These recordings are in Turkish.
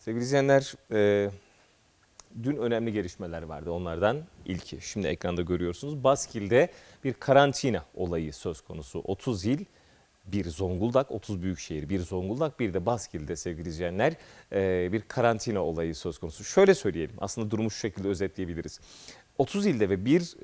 Sevgili izleyenler, e, dün önemli gelişmeler vardı. Onlardan ilki, şimdi ekranda görüyorsunuz. Baskil'de bir karantina olayı söz konusu. 30 il, bir Zonguldak, 30 büyükşehir, bir Zonguldak, bir de Baskil'de sevgili izleyenler e, bir karantina olayı söz konusu. Şöyle söyleyelim, aslında durumu şu şekilde özetleyebiliriz. 30 ilde ve bir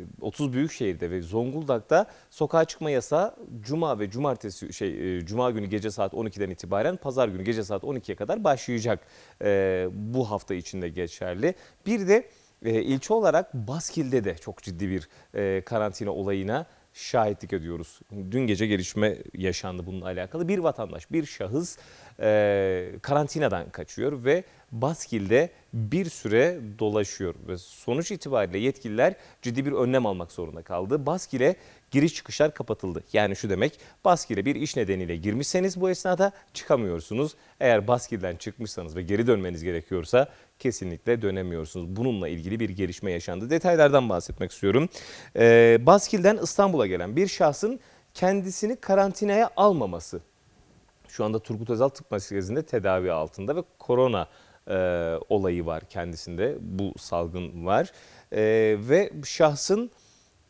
e, 30 büyük şehirde ve Zonguldak'ta sokağa çıkma yasağı cuma ve cumartesi şey e, cuma günü gece saat 12'den itibaren pazar günü gece saat 12'ye kadar başlayacak. E, bu hafta içinde geçerli. Bir de e, ilçe olarak Baskil'de de çok ciddi bir e, karantina olayına şahitlik ediyoruz. Dün gece gelişme yaşandı bununla alakalı. Bir vatandaş, bir şahıs e, karantinadan kaçıyor ve Baskil'de bir süre dolaşıyor ve sonuç itibariyle yetkililer ciddi bir önlem almak zorunda kaldı. Baskil'e giriş çıkışlar kapatıldı. Yani şu demek Baskil'e bir iş nedeniyle girmişseniz bu esnada çıkamıyorsunuz. Eğer Baskil'den çıkmışsanız ve geri dönmeniz gerekiyorsa kesinlikle dönemiyorsunuz. Bununla ilgili bir gelişme yaşandı. Detaylardan bahsetmek istiyorum. Ee, Baskil'den İstanbul'a gelen bir şahsın kendisini karantinaya almaması şu anda Turgut Özal Tıp Merkezi'nde tedavi altında ve korona e, olayı var kendisinde. Bu salgın var. E, ve şahsın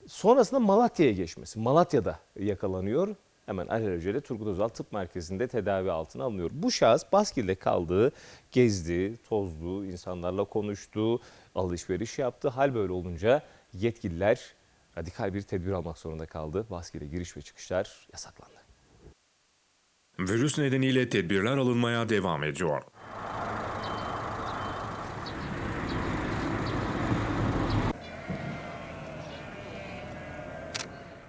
sonrasında Malatya'ya geçmesi. Malatya'da yakalanıyor. Hemen alelacele Turgut Özal Tıp Merkezi'nde tedavi altına alınıyor. Bu şahıs Baskil'de kaldığı, gezdi, tozdu, insanlarla konuştu, alışveriş yaptı. Hal böyle olunca yetkililer radikal bir tedbir almak zorunda kaldı. Baskil'e giriş ve çıkışlar yasaklandı. Virüs nedeniyle tedbirler alınmaya devam ediyor.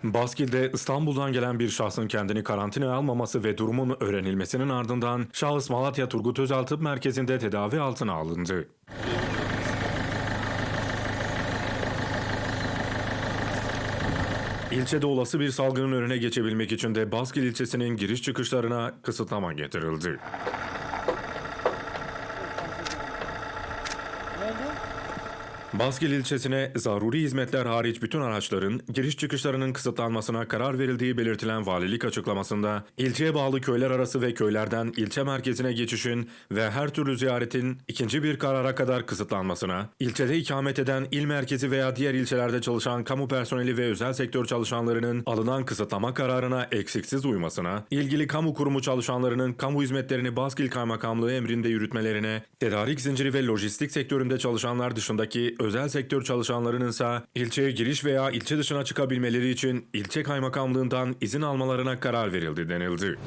Baskil'de İstanbul'dan gelen bir şahsın kendini karantinaya almaması ve durumun öğrenilmesinin ardından şahıs Malatya Turgut Özal Tıp Merkezi'nde tedavi altına alındı. İlçede olası bir salgının önüne geçebilmek için de Baskil ilçesinin giriş çıkışlarına kısıtlama getirildi. Baskil ilçesine zaruri hizmetler hariç bütün araçların giriş çıkışlarının kısıtlanmasına karar verildiği belirtilen valilik açıklamasında ilçeye bağlı köyler arası ve köylerden ilçe merkezine geçişin ve her türlü ziyaretin ikinci bir karara kadar kısıtlanmasına, ilçede ikamet eden il merkezi veya diğer ilçelerde çalışan kamu personeli ve özel sektör çalışanlarının alınan kısıtlama kararına eksiksiz uymasına, ilgili kamu kurumu çalışanlarının kamu hizmetlerini Baskil Kaymakamlığı emrinde yürütmelerine, tedarik zinciri ve lojistik sektöründe çalışanlar dışındaki özel sektör çalışanlarının ise ilçeye giriş veya ilçe dışına çıkabilmeleri için ilçe kaymakamlığından izin almalarına karar verildi denildi.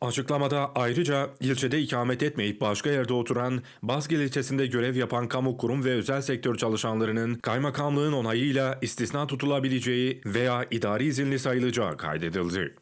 Açıklamada ayrıca ilçede ikamet etmeyip başka yerde oturan, Baskil ilçesinde görev yapan kamu kurum ve özel sektör çalışanlarının kaymakamlığın onayıyla istisna tutulabileceği veya idari izinli sayılacağı kaydedildi.